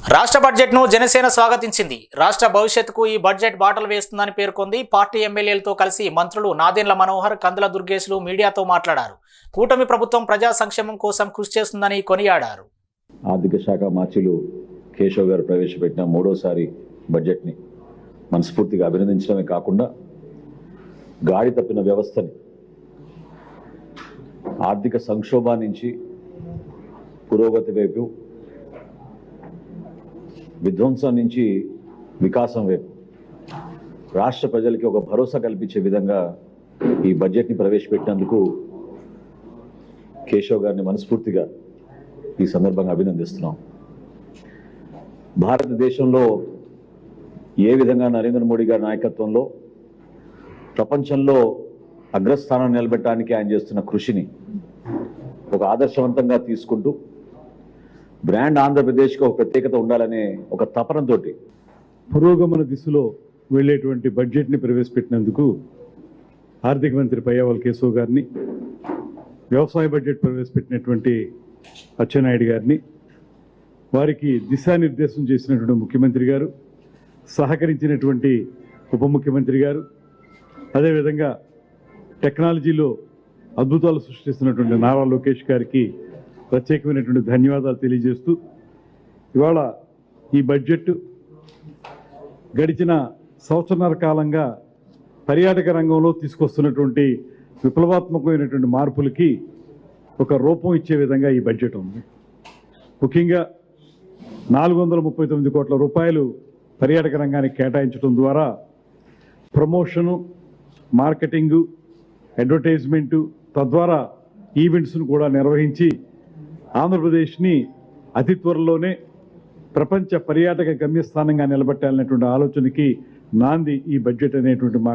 రాష్ట్ర బడ్జెట్ను జనసేన స్వాగతించింది. రాష్ట్ర భవిష్యత్తుకు ఈ బడ్జెట్ బాటలు వేస్తుందని పేర్కొంది పార్టీ ఎమ్మెల్యేలతో కలిసి మంత్రులు నాదెండ్ల మనోహర్ కందుల దుర్గేశులు మీడియాతో మాట్లాడారు. కూటమి ప్రభుత్వం ప్రజా సంక్షేమం కోసం కృషి చేస్తుందని కొనియాడారు. ఆర్థిక శాఖ మార్చిలు కేశవ్ గారు ప్రవేశపెట్టిన మూడోసారి బడ్జెట్ని మనస్ఫూర్తిగా అభినందించడమే కాకుండా గాడి తప్పిన వ్యవస్థని ఆర్థిక సంక్షోభాన్నించి పురోగతి వైపు విధ్వంసం నుంచి వికాసం వైపు. రాష్ట్ర ప్రజలకి ఒక భరోసా కల్పించే విధంగా ఈ బడ్జెట్ని ప్రవేశపెట్టినందుకు కేశవ్ గారిని మనస్ఫూర్తిగా ఈ సందర్భంగా అభినందిస్తున్నాం. భారతదేశంలో ఏ విధంగా నరేంద్ర మోడీ గారి నాయకత్వంలో ప్రపంచంలో అగ్రస్థానం నిలబెట్టడానికి ఆయన చేస్తున్న కృషిని ఒక ఆదర్శవంతంగా తీసుకుంటూ బ్రాండ్ ఆంధ్రప్రదేశ్కి ఒక ప్రత్యేకత ఉండాలనే ఒక తపనంతోటి పురోగమన దిశలో వెళ్ళేటువంటి బడ్జెట్ని ప్రవేశపెట్టినందుకు ఆర్థిక మంత్రి పయ్యావల్ కేశవ్ గారిని వ్యవసాయ బడ్జెట్ ప్రవేశపెట్టినటువంటి అచ్చెన్నాయుడు గారిని వారికి దిశానిర్దేశం చేసినటువంటి ముఖ్యమంత్రి గారు సహకరించినటువంటి ఉప ముఖ్యమంత్రి గారు అదేవిధంగా టెక్నాలజీలో అద్భుతాలు సృష్టిస్తున్నటువంటి నారా లోకేష్ గారికి ప్రత్యేకమైనటువంటి ధన్యవాదాలు తెలియజేస్తూ ఇవాళ ఈ బడ్జెట్ గడిచిన సంవత్సరాల కాలంగా పర్యాటక రంగంలో తీసుకొస్తున్నటువంటి విప్లవాత్మకమైనటువంటి మార్పులకి ఒక రూపం ఇచ్చే విధంగా ఈ బడ్జెట్ ఉంది. ముఖ్యంగా నాలుగు వందల ముప్పై తొమ్మిది కోట్ల రూపాయలు పర్యాటక రంగానికి కేటాయించడం ద్వారా ప్రమోషను మార్కెటింగు అడ్వర్టైజ్మెంటు తద్వారా ఈవెంట్స్ను కూడా నిర్వహించి ఆంధ్రప్రదేశ్ని అతి త్వరలోనే ప్రపంచ పర్యాటక గమ్యస్థానంగా నిలబెట్టాలనేటువంటి ఆలోచనకి నాంది ఈ బడ్జెట్ అనేటువంటి మాట